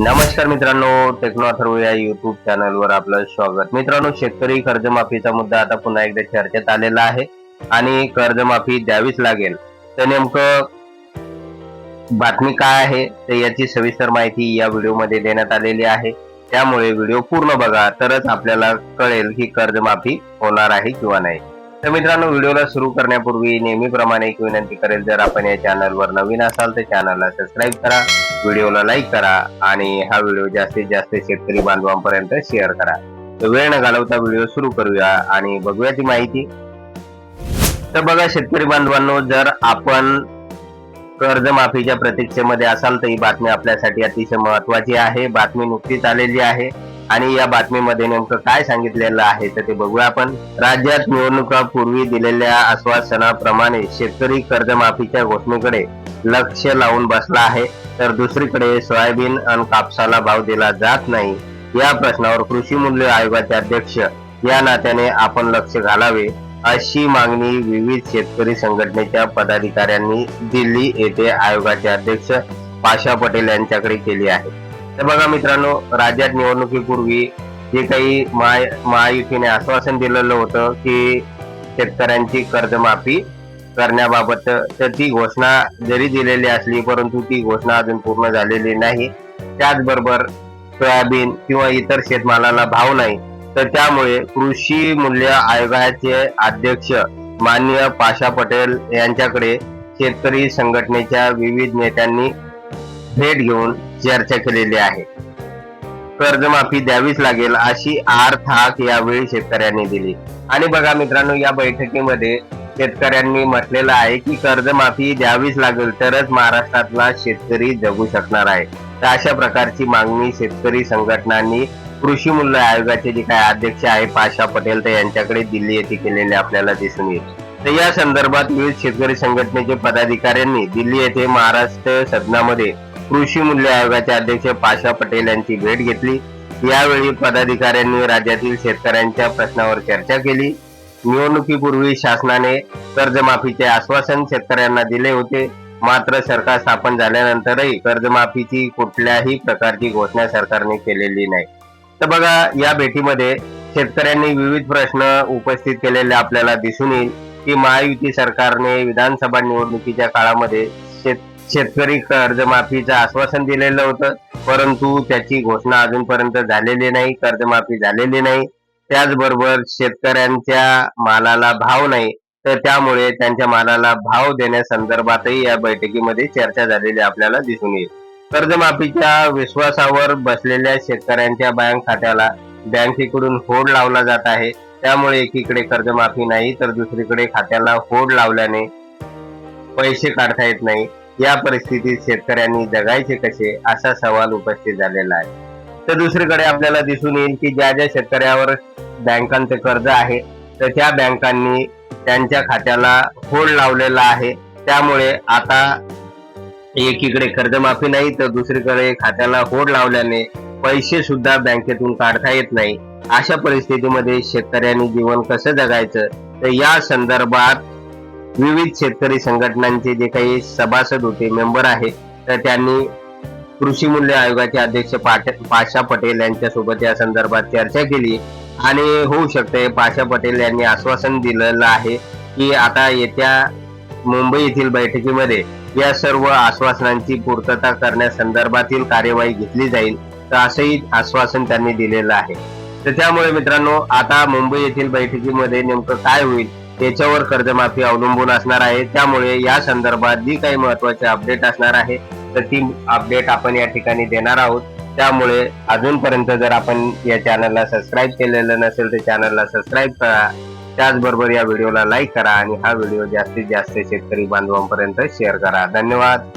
नमस्कार मित्रांनो टेक्नो अथर्व या युट्यूब चॅनलवर आपलं स्वागत. मित्रांनो शेतकरी कर्जमाफीचा मुद्दा आता पुन्हा एकदा चर्चेत आलेला आहे आणि कर्जमाफी द्यावीच लागेल. तर नेमकं बातमी काय आहे तर याची सविस्तर माहिती या व्हिडिओमध्ये देण्यात आलेली आहे. त्यामुळे व्हिडिओ पूर्ण बघा तरच आपल्याला कळेल की कर्जमाफी होणार आहे किंवा नाही. तर मित्रांनो व्हिडिओला सुरू करण्यापूर्वी नेहमीप्रमाणे एक विनंती करेल जर आपण या चॅनलवर नवीन असाल तर चॅनलला सबस्क्राईब करा व्हिडिओला लाईक करा आणि हा व्हिडिओ जास्तीत जास्त शेतकरी बांधवांपर्यंत शेअर करा. तर वेळ न घालवता व्हिडिओ सुरू करूया आणि बघूया ती माहिती. तर बघा शेतकरी बांधवांनो जर आपण कर्जमाफीच्या प्रतीक्षेमध्ये असाल तर ही बातमी आपल्यासाठी अतिशय महत्वाची आहे. बातमी नुकतीच आलेली आहे. आणि या बातमीमध्ये नेमकं काय सांगितलेलं आहे तर ते बघूया आपण. राज्यात निवडणुकापूर्वी दिलेल्या आश्वासनाप्रमाणे शेतकरी कर्जमाफीच्या घोषणेकडे लक्ष लावून बसला आहे. तर दुसरीकडे सोयाबीन आणि कापसाला भाव दिला जात नाही. या प्रश्नावर कृषी मूल्य आयोगाचे अध्यक्ष या नात्याने आपण लक्ष घालावे अशी मागणी विविध शेतकरी संघटनेच्या पदाधिकाऱ्यांनी दिल्ली येथे आयोगाचे अध्यक्ष पाशा पटेल यांच्याकडे केली आहे. तर बघा मित्रांनो राज्यात निवडणुकीपूर्वी जे काही महा महायुतीने आश्वासन दिलेलं होतं की शेतकऱ्यांची कर्जमाफी करण्याबाबत तर ती घोषणा जरी दिलेली असली परंतु ती घोषणा अजून पूर्ण झालेली नाही. त्याचबरोबर सोयाबीन किंवा इतर शेतमालाला भाव नाही. तर त्यामुळे कृषी मूल्य आयोगाचे अध्यक्ष माननीय पाशा पटेल यांच्याकडे शेतकरी संघटनेच्या विविध नेत्यांनी भेट घेऊन चर्चा केलेली आहे. कर्जमाफी द्यावीच लागेल अशी आर थाक यावेळी शेतकऱ्यांनी दिली. आणि बघा मित्रांनो या बैठकीमध्ये शेतकऱ्यांनी म्हटलेलं आहे की कर्जमाफी द्यावीच लागेल तरच महाराष्ट्रातला शेतकरी जगू शकणार आहे. तर अशा प्रकारची मागणी शेतकरी संघटनांनी कृषी मूल्य आयोगाचे जे काही अध्यक्ष आहे पाशा पटेल तर यांच्याकडे दिल्ली येथे केलेले आपल्याला दिसून येईल. तर या संदर्भात विविध शेतकरी संघटनेचे पदाधिकाऱ्यांनी दिल्ली येथे महाराष्ट्र सदनामध्ये कृषी मूल्य आयोगाचे अध्यक्ष पाशा पटेल यांची भेट घेतली. यावेळी पदाधिकाऱ्यांनी राज्यातील शेतकऱ्यांच्या प्रश्नावर चर्चा केली. निवडणुकीपूर्वी शासनाने कर्जमाफीचे आश्वासन शेतकऱ्यांना दिले होते. मात्र सरकार स्थापन झाल्यानंतरही कर्जमाफीची कुठल्याही प्रकारची घोषणा सरकारने केलेली नाही. तर बघा या भेटीमध्ये शेतकऱ्यांनी विविध प्रश्न उपस्थित केलेले आपल्याला दिसून येईल की महायुती सरकारने विधानसभा निवडणुकीच्या काळामध्ये शेत शेतकरी कर्जमाफीचं आश्वासन दिलेलं होतं परंतु त्याची घोषणा अजूनपर्यंत झालेली नाही कर्जमाफी झालेली नाही. त्याचबरोबर शेतकऱ्यांच्या मालाला भाव नाही तर त्यामुळे त्यांच्या मालाला भाव देण्यासंदर्भातही या बैठकीमध्ये चर्चा झालेली आपल्याला दिसून येईल. कर्जमाफीच्या विश्वासावर बसलेल्या शेतकऱ्यांच्या बँक खात्याला बँकेकडून होड लावला जात आहे. त्यामुळे एकीकडे कर्जमाफी नाही तर दुसरीकडे खात्याला होड लावल्याने पैसे काढता येत नाही. या परिस्थितीत शेतकऱ्यांनी जगायचे कसे असा सवाल उपस्थित झालेला आहे. तर दुसरीकडे आपल्याला दिसून येईल की ज्या ज्या शेतकऱ्यावर बँकांचे कर्ज आहे तर त्या बँकांनी त्यांच्या खात्याला होल्ड लावलेला आहे. त्यामुळे आता एकीकडे कर्जमाफी नाही तर दुसरीकडे खात्याला होड लावल्याने पैसे सुद्धा बँकेतून काढता येत नाही. अशा परिस्थितीमध्ये शेतकऱ्यांनी जीवन कसं जगायचं? तर या संदर्भात विविध शेतकरी संघटनांचे जे काही सभासद होते मेंबर आहेत तर त्यांनी कृषी मूल्य आयोगाचे अध्यक्ष पाशा पटेल यांच्यासोबत या संदर्भात चर्चा केली. आणि होऊ शकते पाशा पटेल यांनी आश्वासन दिलेलं आहे की आता येत्या मुंबई येथील बैठकीमध्ये या सर्व आश्वासनांची पूर्तता करण्यासंदर्भातील कार्यवाही घेतली जाईल तर असंही आश्वासन त्यांनी दिलेलं आहे. तर त्यामुळे मित्रांनो आता मुंबई येथील बैठकीमध्ये नेमकं काय होईल त्याच्यावर कर्जमाफी अवलंबून असणार आहे. त्यामुळे या संदर्भात जी काही महत्त्वाचे अपडेट असणार आहे तर ती अपडेट आपण या ठिकाणी देणार आहोत. त्यामुळे अजूनपर्यंत जर आपण या चॅनलला सबस्क्राईब केलेलं नसेल तर चॅनलला सबस्क्राईब करा. त्याचबरोबर या व्हिडिओला लाईक करा आणि हा व्हिडिओ जास्तीत जास्त शेतकरी बांधवांपर्यंत शेअर करा. धन्यवाद.